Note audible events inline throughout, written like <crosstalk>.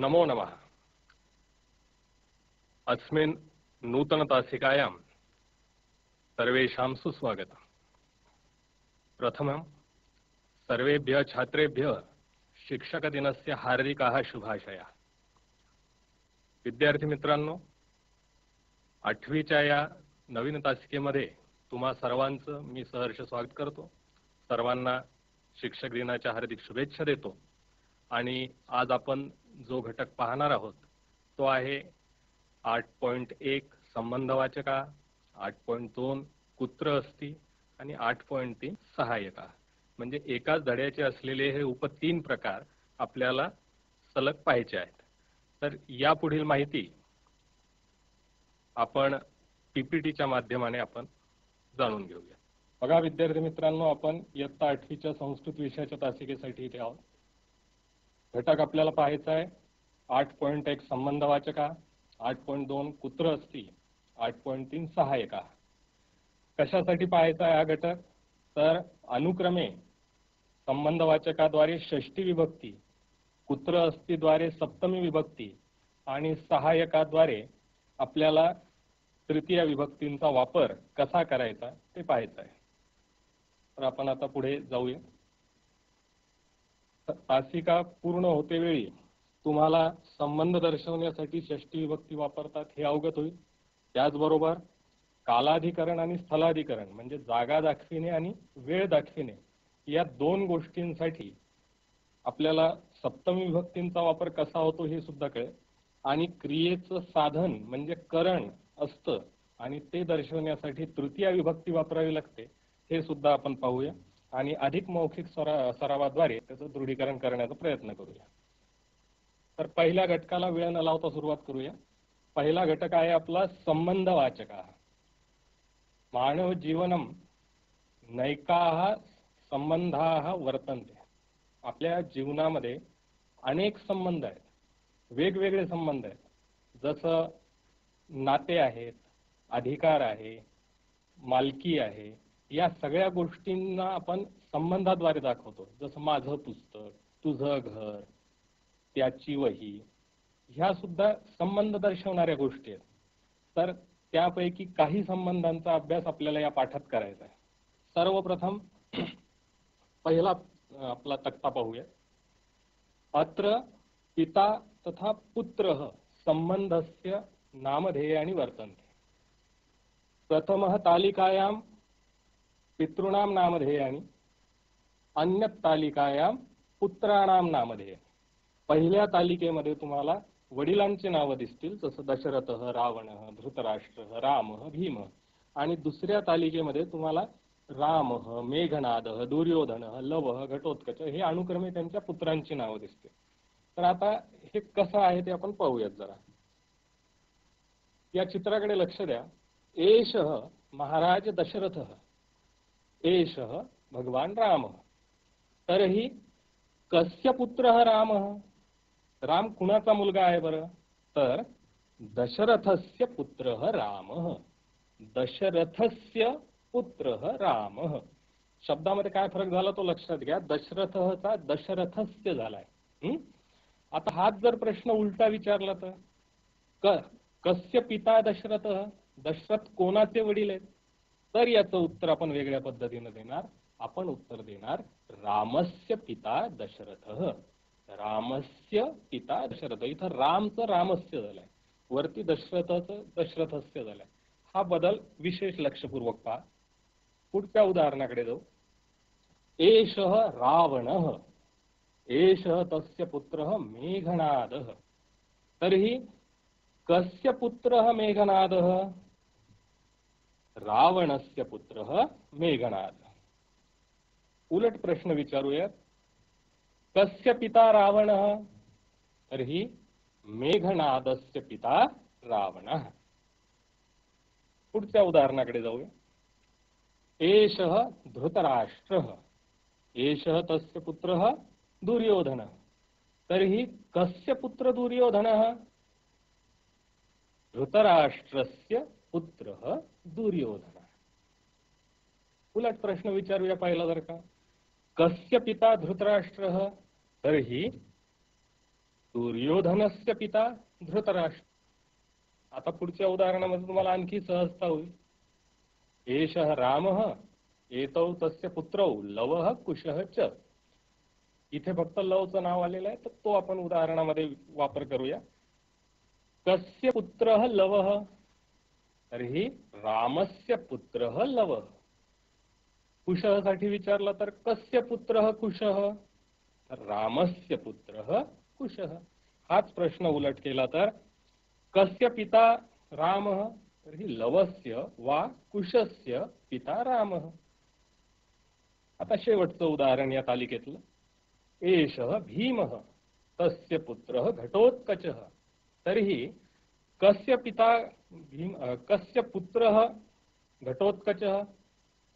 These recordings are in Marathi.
नमो नमः। अस्मिन् नूतनतासिकायां सर्वेषां सुस्वागतम्। प्रथमं सर्वेभ्यः छात्रेभ्यः शिक्षकदिनस्य हार्दिकाः शुभाशयाः। विद्यार्थी मित्रांनो आठवीच्या या नवीन तासिकेमध्ये तुम्हा सर्वांचं मी सहर्ष स्वागत करतो. सर्वांना शिक्षक दिनाच्या हार्दिक शुभेच्छा देतो. आणि आज आपण जो घटक पाहणार आहोत तो आहे आठ पॉईंट एक संबंधवाचका आठ पॉईंट दोन कुत्र असती आणि आठ पॉईंट तीन सहाय्यका म्हणजे एकाच धड्याचे असलेले हे उप तीन प्रकार आपल्याला सलग पाहायचे आहेत. तर या पुढील माहिती आपण पीपीटीच्या माध्यमाने आपण जाणून घेऊया. बघा विद्यार्थी मित्रांनो आपण इयत्ता आठवीच्या संस्कृत विषयाच्या तासिकेसाठी इथे आहोत. घटक आपल्याला पाहायचा आहे. आठ पॉईंट एक संबंधवाचका आठ पॉईंट दोन कुत्र असती आठ पॉईंट तीन सहाय्यका कशासाठी पाहायचा आहे हा घटक? तर अनुक्रमे संबंधवाचकाद्वारे षष्टी विभक्ती कुत्र अस्थिद्वारे सप्तमी विभक्ती आणि सहाय्यकाद्वारे आपल्याला तृतीय विभक्तींचा वापर कसा करायचा ते पाहायचं आहे. तर आपण आता पुढे जाऊया. तासिका पूर्ण होते वेळी तुम्हाला संबंध दर्शवण्यासाठी षष्टी विभक्ती वापरतात हे अवगत होईल. त्याचबरोबर कालाधिकरण आणि स्थलाधिकरण म्हणजे जागा दाखविणे आणि वेळ दाखविणे या दोन गोष्टींसाठी आपल्याला सप्तमी विभक्तींचा वापर कसा होतो हे सुद्धा कळेल. आणि क्रियेचं साधन म्हणजे करण असतं आणि ते दर्शवण्यासाठी तृतीय विभक्ती वापरावी लागते हे सुद्धा आपण पाहूया. आणि अधिक मौखिक सरा सरावाद्वारे त्याचं दृढीकरण करण्याचा प्रयत्न करूया. तर पहिल्या घटकाला वेळ न लावता सुरुवात करूया. पहिला घटक आहे आपला संबंध वाचका मानव जीवनम नैकाः संबंधाः वर्तनते. आपल्या जीवनामध्ये अनेक संबंध आहेत. वेगवेगळे संबंध आहेत. जसं नाते आहेत अधिकार आहे मालकी आहे या सगळ्या गोष्टींना आपण संबंधाद्वारे दाखवतो. जसं माझं पुस्तक तुझं घर त्याची वही ह्या सुद्धा संबंध दर्शवणाऱ्या गोष्टी आहेत. तर त्यापैकी काही संबंधांचा अभ्यास आपल्याला या पाठात करायचा आहे. सर्वप्रथम <clears throat> पहिला आपला तक्ता पाहूया. अत्र पिता तथा पुत्र संबंधस्य नामधेयानी वर्तन्ते. प्रथमः तालिकायां पितॄणां आणि अन्य तालिकायां पुत्राणां नामधेय. पहिल्या तालिकेमध्ये तुम्हाला वडिलांची नावं दिसतील जसं दशरथ रावण धृतराष्ट्र राम भीम. आणि दुसऱ्या तालिकेमध्ये तुम्हाला राम मेघनाद दुर्योधन लव घटोत्कच हे अनुक्रमे त्यांच्या पुत्रांची नावं दिसतील. तर आता हे कसं आहे ते आपण पाहूयात जरा. या चित्राकडे लक्ष द्या. एष महाराज दशरथ एष भगवान राम। तरीही कस्य पुत्र राम? राम कुणाचा मुलगा आहे बरं? तर दशरथस्य पुत्र राम। दशरथस्य पुत्र राम। शब्दामध्ये काय फरक झाला तो लक्षात घ्या. दशरथचा दशरथस्य झालाय. आता हाच जर प्रश्न उलटा विचारला तर. क कस्य पिता दशरथ? दशरथ कोणाचे वडील आहेत? तर याचं उत्तर आपण वेगळ्या पद्धतीने देणार. आपण उत्तर देणार रामस्य पिता दशरथ. रामस्य पिता दशरथ. इथं रामचं रामस्य झालंय. वरती दशरथचं दशरथस्य झालंय. हा बदल विशेष लक्षपूर्वक पहा. पुढच्या उदाहरणाकडे जाऊ. एष रावण. एष तस्य पुत्र मेघनाद. तर्हि कस्य पुत्र मेघनाद? रावणस्य पुत्र मेघनाद। उलट प्रश्न विचारूयात कस्य पिता रावण? तर्हि मेघनादस्य पिता रावण। पुढच्या उदाहरणाकडे जाऊया. धृतराष्ट्र, एष तस्य पुत्र दुर्योधन। कस्य पुत्र दुर्योधन? धृतराष्ट्रस्य पुत्र दुर्योधन उलट प्रश्न विचारूया पाहिला जर का. कस्य पिता धृतराष्ट्र? तरी दुर्योधनस्य पिता धृतराष्ट्र. आता पुढच्या उदाहरणामध्ये तुम्हाला आणखी सहजता होईल. एष राम एतौ तस्य पुत्रौ लव कुशः च. इथे फक्त लवचं नाव आलेलं आहे तर तो आपण उदाहरणामध्ये वापर करूया. कस्य पुत्र लव? तर्हि रामस्य पुत्र लव. कुशः साठी विचारला तर कस्य पुत्र कुशः तर रामस्य पुत्र कुशः हाच प्रश्न उलट केला तर कस्य पिता राम? तर्हि लवस्य वा कुशस्य पिता राम. आता शेवटचं उदाहरण या तालिकेतलं. एष भीम तस्य पुत्र घटोत्कच. तर्हि कस्य पिता भीम कस्य पुत्र घटोत्कच?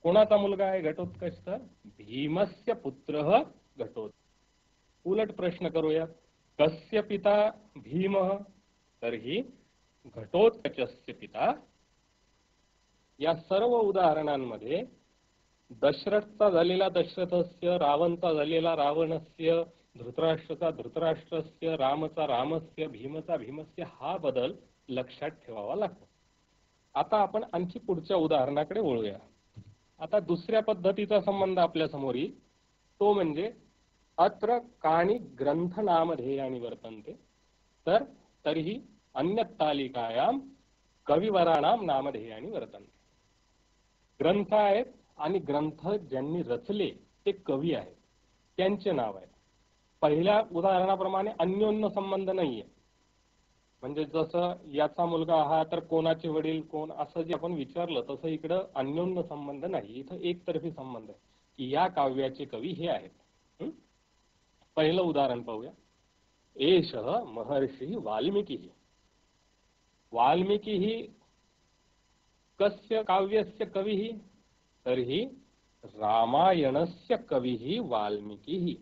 कोणाचा मुलगा आहे घटोत्कच तर भीमस्य पुत्र घटोत् उलट प्रश्न करूया. कस्य पिता भीम? तर्हि घटोत्कचस्य पिता या सर्व उदाहरणांमध्ये दशरथचा झालेला दशरथस्य रावणचा झालेला रावणस्य धृतराष्ट्रचा धृतराष्ट्रस्य रामचा रामस्य भीमचा भीमस्य हा बदल लक्षात ठेवावा लागतो. आता आपण आणखी पुढच्या उदाहरणाकडे वळूया. आता दुसऱ्या पद्धतीचा संबंध आपल्यासमोर येईल. तो म्हणजे अत्र काणी ग्रंथ नामधेयानी वर्तन्ते. तर तरीही अन्य तालिकायाम कविवराणाम नामधेयानी वर्तन्ते. ग्रंथ आहेत आणि ग्रंथ ज्यांनी रचले ते कवी आहेत. त्यांचे नाव आहे पहिल्या उदाहरणाप्रमाणे अन्योन्य संबंध नाहीये. म्हणजे जसं याचा मुलगा हा तर कोणाचे वडील कोण असं जे आपण विचारलं तसं इकडं अन्योन्य संबंध नाही. इथं एकतर्फी संबंध आहे. की या काव्याचे कवी हे आहेत. पहिलं उदाहरण पाहूया. एष महर्षी वाल्मिकी वाल्मिकी कस्य काव्यस्य कवी तरी रामायणस्य कवी वाल्मिकी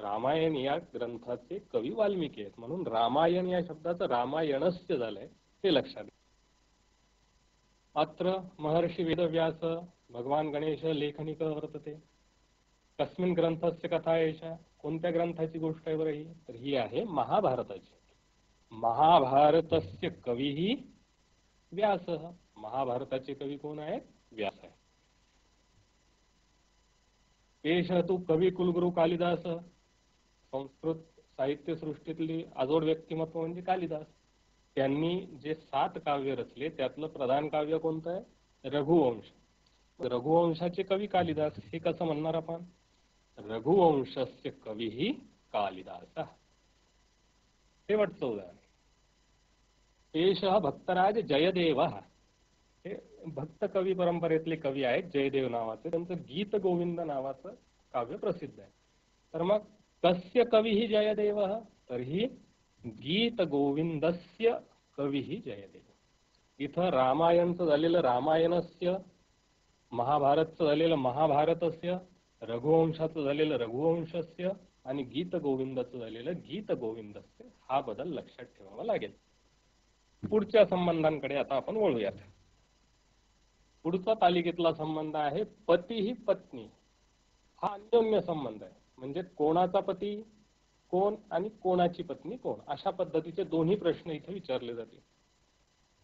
रामायण या ग्रंथाचे कवी वाल्मिकी आहेत. म्हणून रामायण या शब्दाचं रामायणस्य झालंय ते लक्षात घ्या. अत्र महर्षी वेदव्यास भगवान गणेश लेखनिक वर्तते कस्मिन ग्रंथस्य कथा एषा कोणत्या ग्रंथाची गोष्ट आहे बरं ही? तर ही आहे महाभारताची. महाभारतस्य कवी व्यास. महाभारताचे कवी कोण आहेत? व्यास आहे एष तू कवी कुलगुरु कालिदास. संस्कृत साहित्य सृष्टीतली आजोड व्यक्तिमत्व म्हणजे कालिदास. त्यांनी जे सात काव्य रचले त्यातलं प्रधान काव्य कोणतं आहे? रघुवंश. रघुवंशाचे कवी कालिदास हे कसं म्हणणार आपण? रघुवंशस्य कवी ही कालिदास. शेवटचं उदाहरण. एष भक्तराज जयदेव. हे भक्त कवी परंपरेतले कवी आहेत जयदेव नावाचे. त्यांचं गीत गोविंद नावाचं काव्य प्रसिद्ध आहे. तर मग कस्य कवी ही जयदेव गीतगोविन्दस्य कविः गीत गोविंदस्य कवी ही जयदेव। इथं रामायणचं झालेलं रामायणस्य महाभारतचं झालेलं महाभारतस्य रघुवंशाचं झालेलं रघुवंशस्य आणि गीत गोविंदाचं झालेलं गीत गोविंदस्य हा बदल लक्षात ठेवावा लागेल. पुढच्या संबंधांकडे आता आपण वळूयात. पुढचा तालिकेतला संबंध आहे पती ही पत्नी. हा अन्योन्य संबंध आहे. म्हणजे कोणाचा पती कोण आणि कोणाची पत्नी कोण? अशा पद्धतीचे दोन्ही प्रश्न इथे विचारले जातील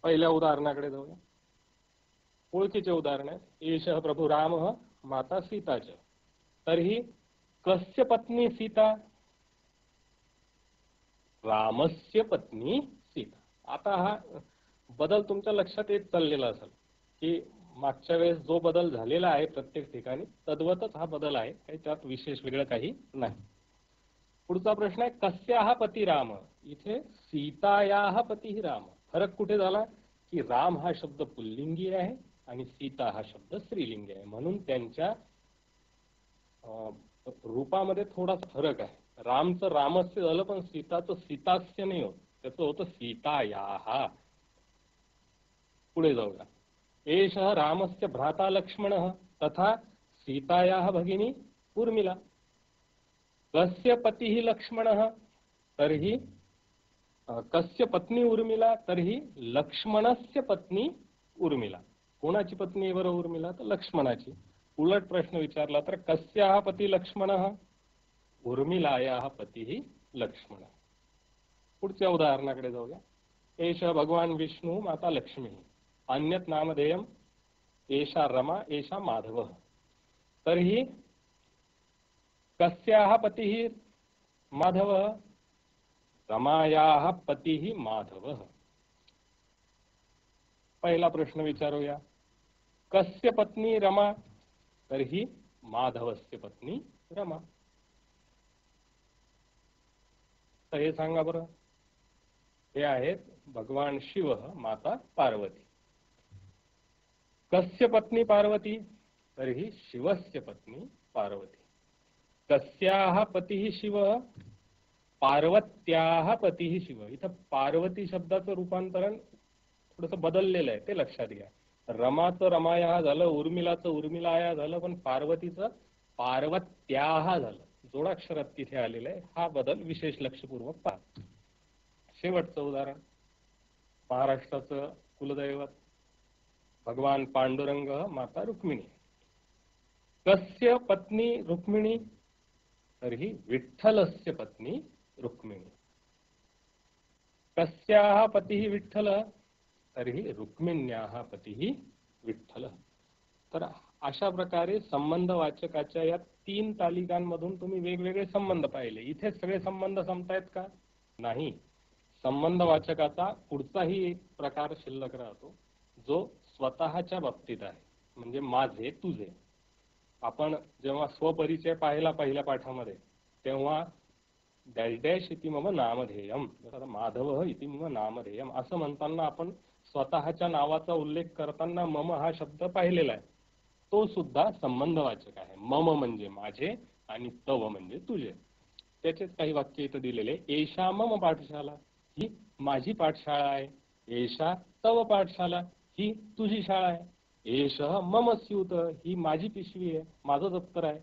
पहिल्या उदाहरणाकडे जाऊया. ओळखीचे उदाहरण आहे एष प्रभू राम माता सीताच. तरीही कस्य पत्नी सीता? रामस्य पत्नी सीता. आता हा बदल तुमच्या लक्षात येत चाललेला असेल की मागच्या वेळेस जो बदल झालेला आहे प्रत्येक ठिकाणी तद्वतच हा बदल आहे. काही त्यात विशेष वेगळं काही नाही. पुढचा प्रश्न आहे कस्याह पती राम? इथे सीतायाह पती राम. फरक कुठे झाला? की राम हा शब्द पुल्लिंगी आहे आणि सीता हा शब्द स्त्रीलिंगी आहे. म्हणून त्यांच्या अं, रूपामध्ये थोडासा फरक आहे. रामचं रामस्य झालं पण सीताचं सीतास्य नाही होत. त्याचं होतं सीतायाह पुढे जाऊया. एषः रामस्य भ्राता लक्ष्मणः तथा सीतायाः भगिनी उर्मिला। कस्य पतिः लक्ष्मणः? तर्हि कस्य पत्नी उर्मिला? तर्हि लक्ष्मणस्य पत्नी उर्मिला। कोणाची पत्नी बरं उर्मिला? तर लक्ष्मणाची। उलट प्रश्न विचारला तर कस्याः पती लक्ष्मणः? उर्मिलायाः पती लक्ष्मण। पुढच्या उदाहरणाकडे जाऊया। एष भगवान विष्णू माता लक्ष्मी। अन्यत नामधेयम एषा रमा एषा माधव। तर्हि कस्याः पतिः माधव? रमायाः पतिः माधवः। पहिला प्रश्न विचारूया। कस्य पत्नी रमा? तर्हि माधवस्य पत्नी रमा। तर हे सांगा बरं। हे आहेत भगवान शिव माता पार्वती। कस्य पत्नी पार्वती? तर्हि शिवस्य पत्नी पार्वती। कस्याः पतिः शिव? पार्वत्याः पतिः शिव। इथं पार्वती शब्दाचं रूपांतरण थोडस बदललेलं आहे ते लक्षात घ्या. रमाचं रमाया झालं उर्मिलाचं उर्मिलाया झालं पण पार्वतीचं पार्वत्याहा झालं. जोडाक्षरात तिथे आलेलं आहे. हा बदल विशेष लक्षपूर्वक पहा. शेवटचं उदाहरण. महाराष्ट्राचं कुलदैवत. भगवान पांडुरंग माता रुक्मिणी. कस्य पत्नी रुक्मिणी? तर्हि विठ्ठलस्य पत्नी रुक्मिणी. कस्याः पतिः विठ्ठल? तरी रुक्मिण्याः पतिः विठ्ठल. तर अशा प्रकारे संबंध वाचकाच्या या तीन तालिकांमधून तुम्ही वेगवेगळे संबंध पाहिले. इथे सगळे संबंध संपतायत का? नाही. संबंध वाचकाचा पुढचाही एक प्रकार शिल्लक राहतो जो स्वतःच्या बाबतीत आहे. म्हणजे माझे तुझे. आपण जेव्हा स्वपरिचय पाहिला पहिल्या पाठामध्ये तेव्हा डॅश डॅश इति मम नामधेयम. माधव इति मम नामधेयम. असं म्हणताना आपण स्वतःच्या नावाचा उल्लेख करताना मम हा शब्द पाहिलेला आहे. तो सुद्धा संबंधवाचक आहे. मम म्हणजे माझे आणि तव म्हणजे तुझे. त्याचेच काही वाक्य इथं दिलेले एषा मम पाठशाला ही माझी पाठशाळा आहे. एषा तव पाठशाला. ही तुझी शाळा आहे. एष मम स्यूत ही माझी पिशवी आहे माझं दप्तर आहे.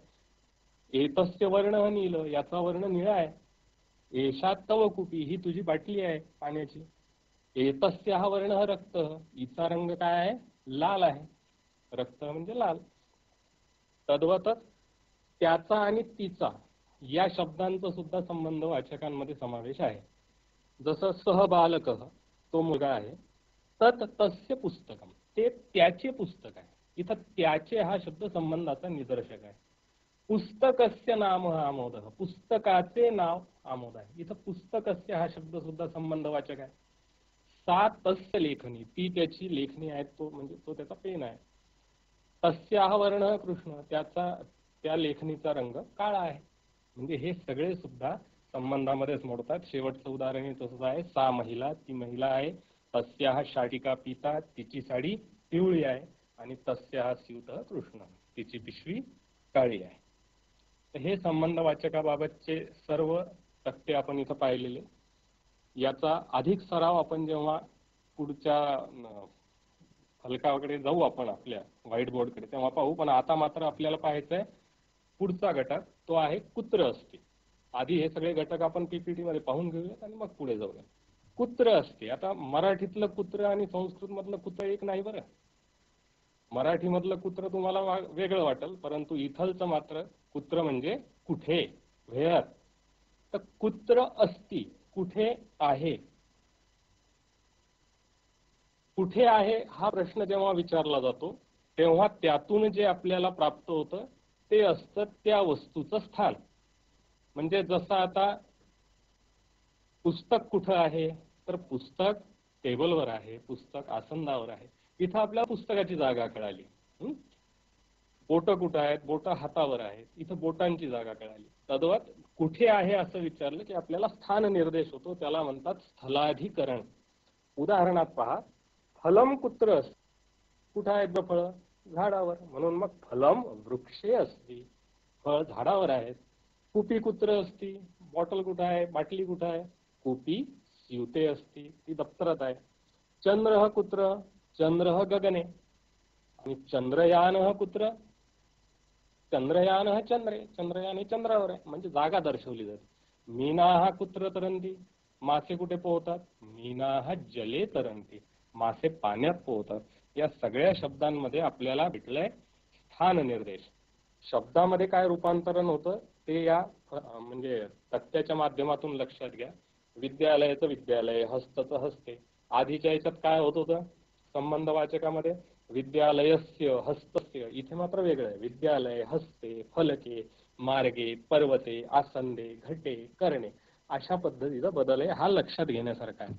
एतस्य वर्ण नील याचा वर्ण निळा आहे. एषा तव कुपी ही तुझी बाटली आहे पाण्याची. एतस्य हा वर्ण रक्त हिचा रंग काय आहे? लाल आहे. रक्त म्हणजे लाल. तद्वतच त्याचा आणि तिचा या शब्दांचा सुद्धा संबंध वाचकांमध्ये समावेश आहे. जसं सहबालक तो मुलगा आहे. तत तस्य पुस्तकम ते त्याचे पुस्तक आहे. इथं त्याचे हा शब्द संबंधाचा निदर्शक आहे. पुस्तकस्य नाम आमोद. पुस्तकाचे नाव आमोद आहे. इथं पुस्तकस्य हा शब्द सुद्धा संबंधवाचक आहे. सा तस्य लेखनी. ती त्याची लेखणी आहे तो म्हणजे तो त्याचा पेन आहे. तस्या वर्ण कृष्ण. त्याचा त्या लेखणीचा रंग काळा आहे. म्हणजे हे सगळे सुद्धा संबंधामध्येच मोडतात. शेवटचं उदाहरण तसंच आहे. सा महिला ती महिला आहे. तस्या शाटिका पिता तिची साडी पिवळी आहे आणि तस्या स्यूत कृष्ण. तिची पिशवी काळी आहे. हे संबंध वाचकाबाबतचे सर्व तक्ते आपण इथं पाहिलेले. याचा अधिक सराव आपण जेव्हा पुढच्या फलकाकडे जाऊ आपण आपल्या व्हाईट बोर्डकडे तेव्हा पाहू. पण आता मात्र आपल्याला पाहायचंय पुढचा घटक तो आहे कुत्र असते आधी हे सगळे घटक आपण पीपीटी मध्ये पाहून घेऊयात आणि मग पुढे जाऊया कुत्र असते. आता मराठीतलं कुत्र आणि संस्कृत मधलं कुत्र एक नाही बरं. मराठी मधलं कुत्र तुम्हाला वेगळं वाटेल परंतु इथलचं मात्र कुत्र म्हणजे कुठे? व्हेअर तर कुत्र असती कुठे आहे? कुठे आहे हा प्रश्न जेव्हा विचारला जातो तेव्हा त्यातून जे आपल्याला प्राप्त होतं ते असतं त्या वस्तूचं स्थान. म्हणजे जसं आता पुस्तक कुठं आहे? तर पुस्तक टेबलवर आहे पुस्तक आसंदावर आहे. इथं आपल्या पुस्तकाची जागा कळाली. बोटं कुठं आहेत? बोटं हातावर आहेत. इथं बोटांची जागा कळाली. तद्वत कुठे आहे असं विचारलं की आपल्याला स्थान निर्देश होतो. त्याला म्हणतात स्थलाधिकरण. उदाहरणात पहा. फलम कुत्र कुठं आहेत फळ? झाडावर. म्हणून मग फलम वृक्षे असती फळ झाडावर आहेत. कुपी कुत्र असती. बॉटल कुठं आहे? बाटली कुठं आहे? कोटी स्यूते असती ती दप्तरात आहे. चंद्र कुत्र चंद्र गगने. आणि चंद्रयान कुत्र चंद्रयान चंद्रे चंद्रयान हे चंद्रावर आहे. म्हणजे जागा दर्शवली जाते. मीना हा कुत्र तरंती मासे कुठे पोहतात? मीना हा जले तरंती मासे पाण्यात पोहतात. या सगळ्या शब्दांमध्ये आपल्याला भेटलंय स्थान निर्देश. शब्दामध्ये काय रूपांतरण होतं ते या म्हणजे तथ्याच्या माध्यमातून लक्षात घ्या. विद्यालयाचं विद्यालय हस्तचं हस्ते. आधीच्या याच्यात काय होत होतं? संबंध वाचकामध्ये विद्यालयस्य हस्तस्य इथे मात्र वेगळं आहे. विद्यालय हस्ते फलके मार्गे पर्वते आसंदे घटे करणे. अशा पद्धतीचा बदल आहे हा लक्षात घेण्यासारखा आहे.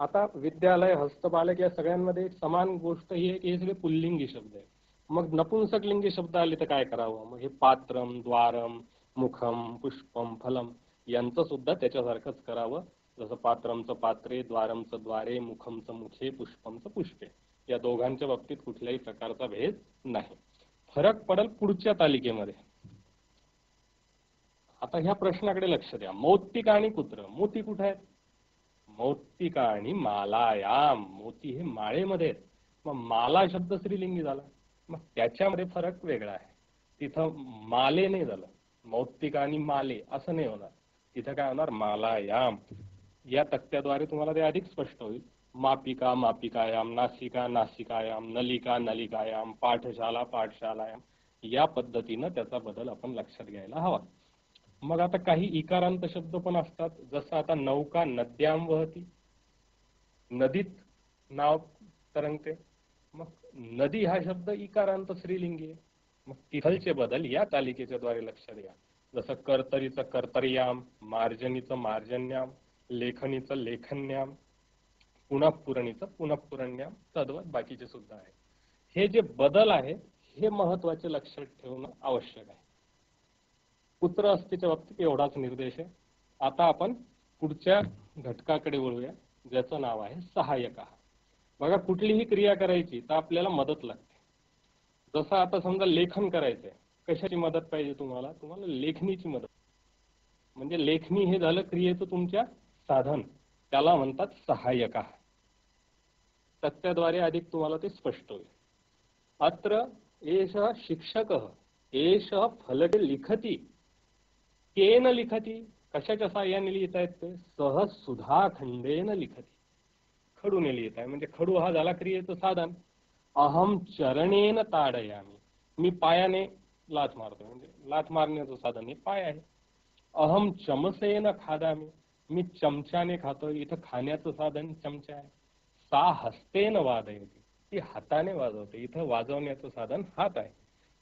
आता विद्यालय हस्तबालक या सगळ्यांमध्ये एक समान गोष्ट ही आहे की हे सगळे पुल्लिंगी शब्द आहे मग नपुंसकलिंगी शब्द आले तर काय करावं? मग हे पात्रम द्वारम मुखम पुष्पम फलम यांचं सुद्धा त्याच्यासारखंच करावं. जसं पात्रमचं पात्रे द्वारमचं द्वारे मुखमचं मुखे पुष्पमचं पुष्पे. या दोघांच्या बाबतीत कुठल्याही प्रकारचा भेद नाही. फरक पडेल पुढच्या तालिकेमध्ये. आता ह्या प्रश्नाकडे लक्ष द्या. मौतिक आणि कुत्र. मोती कुठे आहेत? मौक्तिका आणि मालायाम. मोती हे माळेमध्ये आहेत. मग माला शब्द स्त्रीलिंगी झाला. मग त्याच्यामध्ये फरक वेगळा आहे. तिथं माले नाही झालं. मौक्तिका आणि माले असं नाही होणार. तिथे काय होणार? मालायाम. या तक्त्याद्वारे तुम्हाला ते अधिक स्पष्ट होईल. मापिका मापिकायाम नासिका नासिकायाम नलिका नलिकायाम पाठशाला पाठशालायाम. या पद्धतीनं त्याचा बदल आपण लक्षात घ्यायला हवा. मग आता काही इकारांत शब्द पण असतात. जसं आता नौका नद्याम वहती. नदीत नाव तरंगते. मग नदी हा शब्द इकारांत स्त्रीलिंगी आहे मग तिथलचे बदल या तालिकेच्या द्वारे लक्षात घ्या. जसं कर्तरीचं कर्तर्याम मार्जनीचं मार्जन्याम लेखनीचं लेखन्याम पुनःपुरणीचं पुनःपुरण्याम तद्वत बाकीचे सुद्धा आहे. हे जे बदल आहे हे महत्त्वाचे लक्षात ठेवणं आवश्यक आहे. पुत्र असतेच्या बाबतीत एवढाच निर्देश आहे. आता आपण पुढच्या घटकाकडे वळूया ज्याचं नाव आहे सहाय्यक बघा कुठलीही क्रिया करायची तर आपल्याला मदत लागते. जसं आता समजा लेखन करायचंय. कशाची मदत पाहिजे तुम्हाला? तुम्हाला लेखणीची मदत. म्हणजे लेखणी हे झालं क्रियेचं तुमच्या साधन. त्याला म्हणतात सहाय्यक सत्याद्वारे अधिक तुम्हाला ते स्पष्ट होईल. अत्र एष शिक्षक एष फलके लिखती. केन लिखती? कशाच्या साह्याने लिहित आहेत ते? सहज सुधा खंडेन लिखती. खडूने लिहित आहे म्हणजे खडू हा झाला क्रियेचं साधन. अहम चरणेन ताडयामी. मी पायाने लाथ मारतो म्हणजे लाथ मारण्याचं साधन हे पाय आहे. अहम चमसेन खादा मी चमच्याने खातो इथं खाण्याचं साधन चमचा आहे. सा हस्तेन वादयते. ती हाताने वाजवते. इथं वाजवण्याचं साधन हात आहे.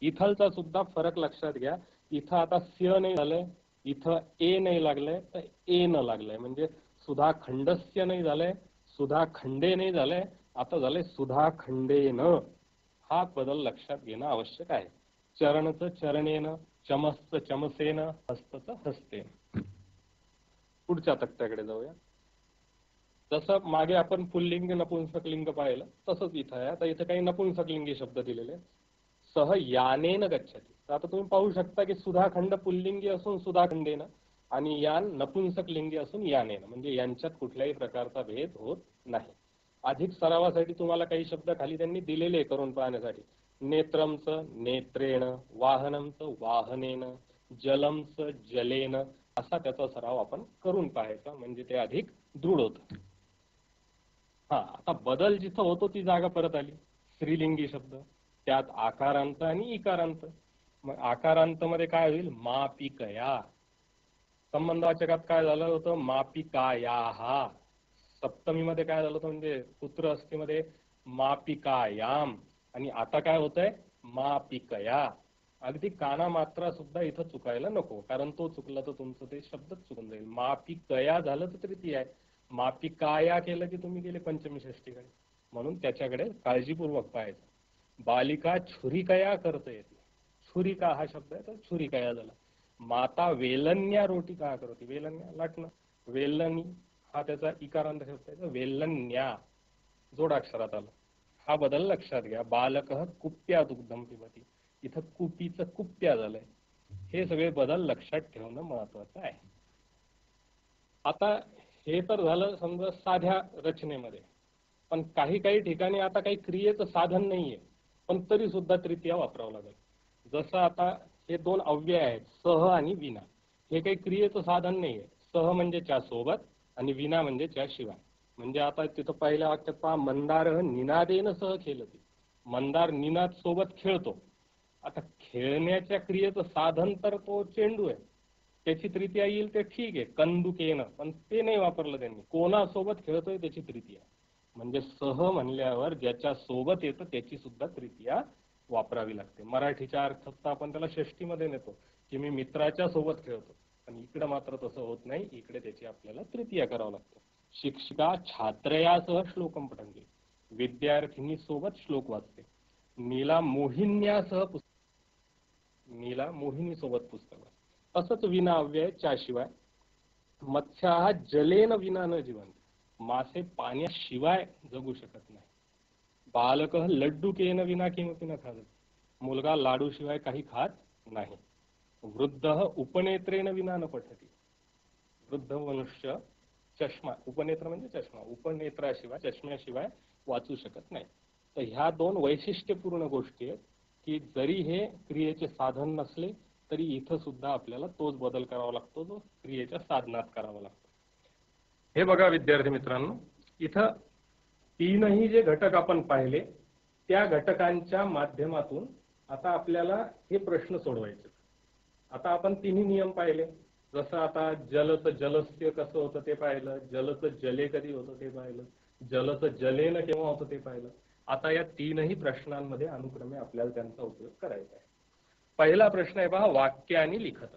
इथलचा सुद्धा फरक लक्षात घ्या. इथं आता स्य नाही झालंय. इथं ए नाही लागलंय. तर ए न लागलंय. म्हणजे सुधा खंडस्य नाही झालंय. सुधा खंडे नाही झालंय. आता झालंय सुधा खंडेन हा बदल लक्षात घेणं आवश्यक आहे. चरणचं चरणेन चमस्त चमसेन हस्तच हस्तेन. पुढच्या तक्त्याकडे जाऊया. जसं मागे आपण पुल्लिंग नपुंसकलिंग पाहिलं तसंच इथं आहे. आता इथं काही नपुंसकलिंगी शब्द दिलेले सह यानेन गच्छती. आता तुम्ही पाहू शकता की सुधाखंड पुल्लिंगी असून सुधाखंडेन आणि यान नपुंसक लिंगी असून यानेन. म्हणजे यांच्यात कुठल्याही प्रकारचा भेद होत नाही. अधिक सरावासाठी तुम्हाला काही शब्द खाली त्यांनी दिलेले करून पाहण्यासाठी. नेत्रमच नेत्रेण वाहनमच वाहनेन जलमच जलेन असा त्याचा सराव आपण करून पाहायचा म्हणजे ते अधिक दृढ होत. हा आता बदल जिथं होतो ती जागा परत आली. स्त्रीलिंगी शब्द. त्यात आकारांत आणि इकारांत. मग आकारांत मध्ये काय होईल? मापिकया. संबंधवाचकात काय झालं होतं? मापिकाया हा सप्तमीमध्ये काय झालं होतं? म्हणजे पुत्र अस्थीमध्ये मापिकायाम. आणि आता काय होतंय? मापिकया अगदी काना मात्रा सुद्धा इथं चुकायला नको. कारण तो चुकला तर तुमचं ते शब्दच चुकून जाईल. मापिकया झालं तर तृतीय आहे. मापिकाया केलं की तुम्ही गेले पंचमी षष्टीकडे म्हणून त्याच्याकडे काळजीपूर्वक पाहायचं. बालिका छुरिकया करता येते. छुरिका हा शब्द आहे तर छुरिकया झाला. माता वेलन्या रोटी का करते? वेलन्या लाटणं. वेलनी हा त्याचा इकारांत शब्द आहे. वेलन्या. जोडाक्षरात आला. हा बदल लक्षात घ्या. बालक कुप्या दुग्धम पिबती. इथं कुपीचं कुप्या झालंय. हे सगळे बदल लक्षात ठेवणं महत्वाचं आहे. आता हे तर झालं समजा साध्या रचनेमध्ये. पण काही काही ठिकाणी आता काही क्रियेचं साधन नाहीये. पण तरी सुद्धा तृतीया वापरावं लागेल. जसं आता हे दोन अव्यय आहेत सह आणि विना. हे काही क्रियेचं साधन नाहीये. सह म्हणजे च्या सोबत आणि विना म्हणजे च्या शिवाय. म्हणजे आता तिथं पहिल्या वाक्यात पहा मंदार निनादेन सह खेळते मंदार निनाद सोबत खेळतो. आता खेळण्याच्या क्रियेचं साधन तर तो चेंडू आहे. त्याची तृतीया येईल ते ठीक आहे कंदुकेनं पण ते नाही वापरलं त्यांनी. कोणासोबत खेळतोय त्याची तृतीया म्हणजे सह म्हणल्यावर ज्याच्या सोबत येतं त्याची सुद्धा तृतीया वापरावी लागते. मराठीच्या अर्थात आपण त्याला षष्टीमध्ये नेतो की मी मित्राच्या सोबत खेळतो. पण इकडे मात्र तसं होत नाही इकडे त्याची आपल्याला तृतीया करावं लागतं. शिक्षिका छात्रयासह श्लोकम पठंती विद्यार्थिनी सोबत श्लोक वाचते. नीला मोहिन्यासह पुस्तक नीला मोहिनी सोबत पुस्तक वाचते. असंच विना अव्यय च्याशिवाय मत्स्या जलेन विना न जीवन मासे पाण्याशिवाय जगू शकत नाही. बालक लड्डू केन विना किमपि न खात मुलगा लाडू शिवाय काही खात नाही. वृद्ध उपनेत्रेन विना न पठती. वृद्ध मनुष्य चष्मा उपनेत्र म्हणजे चष्मा. उपनेत्राशिवाय चष्म्याशिवाय वाचू शकत नाही. तर ह्या दोन वैशिष्ट्यपूर्ण गोष्टी आहेत की जरी हे क्रियेचे साधन नसले तरी इथं सुद्धा आपल्याला तोच बदल करावा लागतो जो क्रियेच्या साधनात करावा लागतो. हे बघा विद्यार्थी मित्रांनो इथं तीनही जे घटक आपण पाहिले त्या घटकांच्या माध्यमातून आता आपल्याला हे प्रश्न सोडवायचे आता आपण तिन्ही नियम पाहिले. जसं आता जलच जलस्य कसं होतं ते पाहिलं जलच जले कधी होतं ते पाहिलं जलच जलेन केव्हा होतं ते पाहिलं. आता या तीनही प्रश्नांमध्ये अनुक्रमे आपल्याला त्यांचा उपयोग करायचा आहे. पहिला प्रश्न आहे पहा वाक्य आणि लिखत.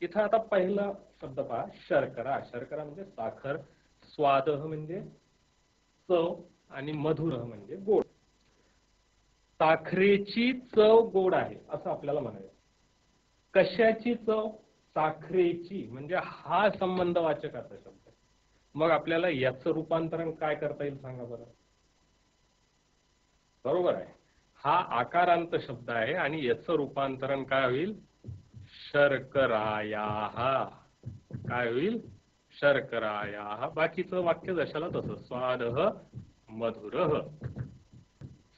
इथं आता पहिला शब्द पहा शर्करा. शर्करा म्हणजे साखर स्वाद म्हणजे चव आणि मधुर म्हणजे गोड. साखरेची चव गोड आहे असं आपल्याला म्हणायचं. कशाची चव? साखरेची म्हणजे हा संबंध संबंधवाचकाचा शब्द मग आपल्याला याचं रूपांतरण काय करता येईल सांगा बरं. बरोबर आहे. हा आकारांत शब्द आहे आणि याचं रूपांतरण काय होईल? शर्कराया काय होईल? शर्कराया बाकीचं वाक्य जशाला तसं स्वाद मधुर.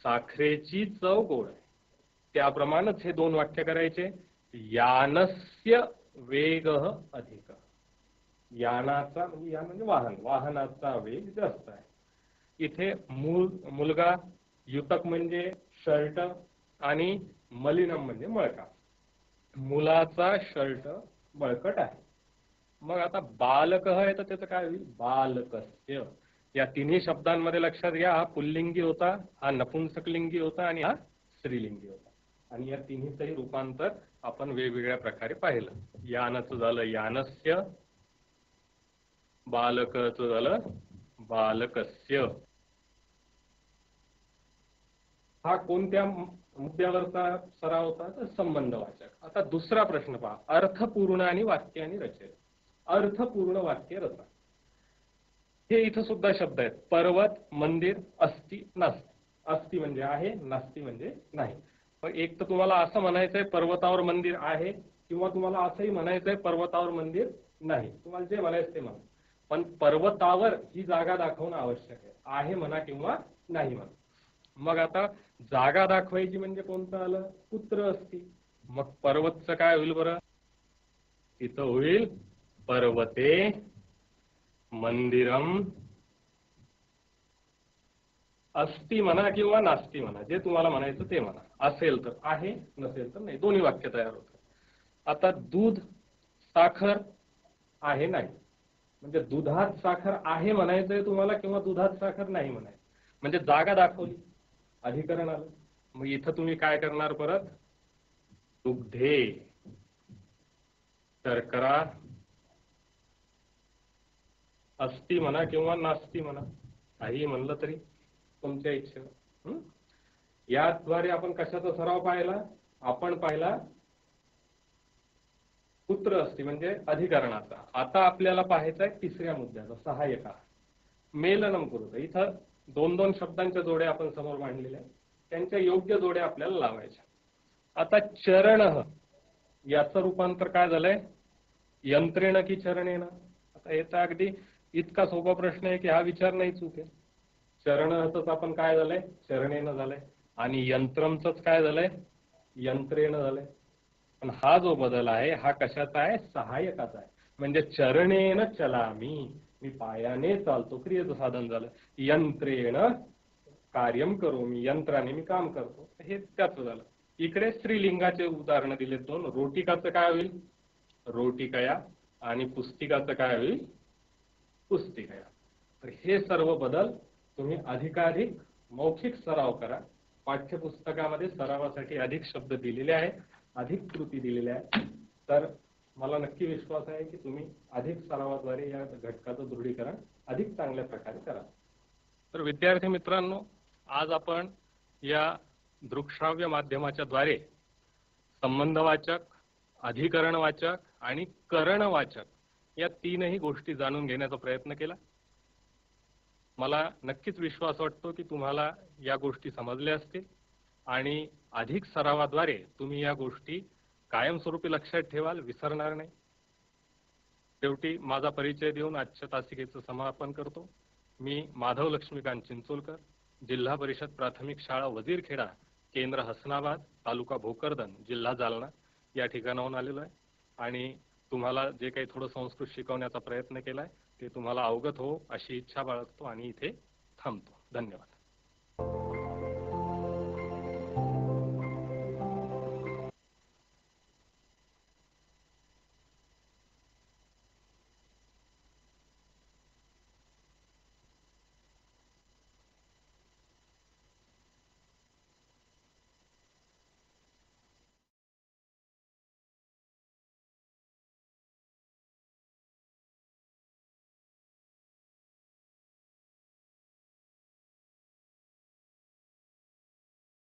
साखरेची चव गोड आहे. त्याप्रमाणेच हे दोन वाक्य करायचे. यानस्य वेग अधिक. यानाचा म्हणजे यान म्हणजे वाहन वाहनाचा वेग जास्त आहे. इथे मूल मुलगा युतक म्हणजे शर्ट आणि मलिनम म्हणजे मळका. मुलाचा शर्ट बळकट आहे. मग आता बालक आहे तर त्याचं काय होईल? बालकस्य. या तिन्ही शब्दांमध्ये लक्षात घ्या. हा पुल्लिंगी होता हा नपुंसकलिंगी होता आणि हा स्त्रीलिंगी होता. आणि या तिन्हीचंही रूपांतर आपण वेगवेगळ्या प्रकारे पाहिलं. यानचं झालं यानस्य बालकच झालं बालकस्य. हा कोणत्या मुद्द्यावरचा सराव होता? तर संबंधवाचक. आता दुसरा प्रश्न पहा. अर्थपूर्ण आणि वाक्य आणि रचय अर्थपूर्ण वाक्य रचा हे इथं सुद्धा शब्द आहेत. पर्वत मंदिर अस्ति नास्ती. अस्ति म्हणजे आहे नास्ती म्हणजे नाही. एक तर तुम्हाला असं म्हणायचंय पर्वतावर मंदिर आहे किंवा तुम्हाला असंही म्हणायचंय पर्वतावर मंदिर नाही. तुम्हाला जे म्हणायचं ते म्हणा. पण पर्वतावर ही जागा दाखवणं आवश्यक आहे. आहे म्हणा किंवा नाही म्हणा. मग आता जागा दाखवायची म्हणजे कोणतं आलं? पुत्र असती. मग पर्वतचं काय होईल बरं? तिथं होईल पर्वते मंदिरम अस्ति म्हणा किंवा नास्ती म्हणा जे तुम्हाला म्हणायचं ते म्हणा. असेल तर आहे नसेल तर नाही. दोन्ही वाक्य तयार होतात आता दूध साखर आहे नाही. म्हणजे दुधात साखर आहे म्हणायचंय तुम्हाला किंवा दुधात साखर नाही म्हणायचं. म्हणजे जागा दाखवली. अधिकरण आलं. मग इथं तुम्ही काय करणार परत? दुग्धे. शर्करा अस्ति म्हणा किंवा नास्ती म्हणा. काही म्हणलं तरी. तुमच्या इच्छेवर. याद्वारे आपण कशाचा सराव पाहिला? आपण पाहिला पुत्र असते म्हणजे अधिकरणाचा. आता आपल्याला पाहायचा आहे तिसऱ्या मुद्द्याचा सहाय्यका मेलनम करू इथं दोन दोन शब्दांच्या जोड्या आपण समोर मांडलेल्या त्यांच्या योग्य जोड्या आपल्याला लावायच्या आता चरण याचं रूपांतर काय झालंय? यंत्रेण की चरणेनं? आता याचा अगदी इतका सोपा प्रश्न आहे की हा विचार नाही चूक आहे चरणच आपण काय झालंय? शरणेनं झालंय. आणि यंत्रमच काय झालंय? यंत्रेनं झालंय. पण हा जो बदल आहे हा कशाचा आहे? सहाय्यकाचा आहे. म्हणजे चरणेन चलामी मी. पायाने चालतो. क्रियेचं साधन झालं. यंत्रेण कार्यम करू मी. यंत्राने मी काम करतो. हे त्याच झालं. इकडे स्त्रीलिंगाचे उदाहरण दिले दोन. रोटिकाचं काय होईल? रोटिकया आणि पुस्तिकाचं काय होईल? पुस्तिकया. तर हे सर्व बदल तुम्ही अधिकाधिक मौखिक सराव करा. पाठ्यपुस्तकामध्ये सरावासाठी अधिक शब्द दिलेले आहेत अधिक कृती दिलेल्या आहेत. तर मला नक्की विश्वास आहे की तुम्ही अधिक सरावाद्वारे या घटकाचं दृढीकरण अधिक चांगल्या प्रकारे करा. तर विद्यार्थी मित्रांनो आज आपण या दृकश्राव्य माध्यमाच्या द्वारे संबंधवाचक अधिकरणवाचक आणि करणवाचक या तीनही गोष्टी जाणून घेण्याचा प्रयत्न केला. मला नक्कीच विश्वास वाटतो की तुम्हाला या गोष्टी समजल्या असतील. आणि अधिक सरावाद्वारे तुम्ही या गोष्टी कायमस्वरूपी लक्षात ठेवाल विसरणार नाही. शेवटी माझा परिचय देऊन आजच्या तासिकेचं समापन करतो. मी माधव लक्ष्मीकांत चिंचोलकर जिल्हा परिषद प्राथमिक शाळा वजीरखेडा केंद्र हसनाबाद तालुका भोकरदन जिल्हा जालना या ठिकाणाहून आलेलो आहे. आणि तुम्हाला जे काही थोडं संस्कृत शिकवण्याचा प्रयत्न केलाय ते तुम्हाला अवगत हो अशी इच्छा बाळगतो आणि इथे थांबतो. धन्यवाद.